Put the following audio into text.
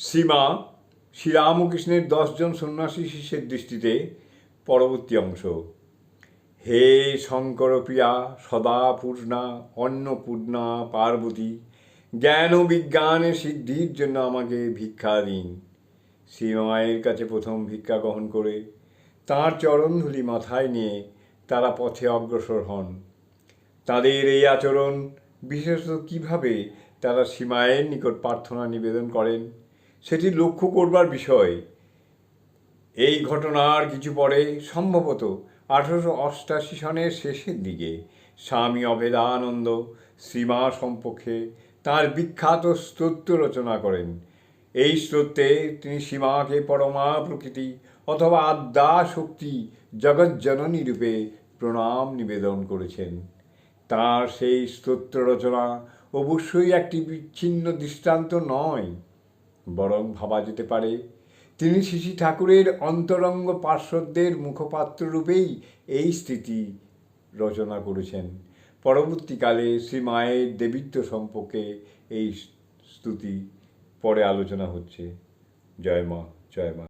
সীমা শ্রীরামকৃষ্ণের দশজন সন্ন্যাসী শিষ্যের দৃষ্টিতে পরবর্তী অংশ। হে শঙ্কর প্রিয়া সদা পূর্ণা অন্নপূর্ণা, পার্বতী, জ্ঞান ও বিজ্ঞানের সিদ্ধির জন্য আমাকে ভিক্ষা দিন। শ্রীমায়ের কাছে প্রথম ভিক্ষা গ্রহণ করে তাঁর চরণধুলি মাথায় নিয়ে তারা পথে অগ্রসর হন। তাদের এই আচরণ বিশেষত কীভাবে তারা সীমায়ের নিকট প্রার্থনা নিবেদন করেন সেটি লক্ষ্য করবার বিষয়। এই ঘটনার কিছু পরে সম্ভবত আঠারোশো অষ্টাশি সনের শেষের দিকে স্বামী অভেদানন্দ শ্রীমা সম্পর্কে তার বিখ্যাত স্তোত্র রচনা করেন। এই স্তোত্রে তিনি সীমাকে পরমা প্রকৃতি অথবা আদ্যা শক্তি জগজ্জননী রূপে প্রণাম নিবেদন করেছেন। তার সেই স্তোত্র রচনা অবশ্যই একটি বিচ্ছিন্ন দৃষ্টান্ত নয়। বরং ভাবা যেতে পারে, তিনি শ্রী ঠাকুরের অন্তরঙ্গ পার্শ্বদের মুখপাত্র রূপেই এই স্থিতি রচনা করেছেন। পরবর্তীকালে শ্রী মায়ের দেবিত্ব সম্পর্কে এই স্তুতি পরে আলোচনা হচ্ছে। জয় মা জয় মা।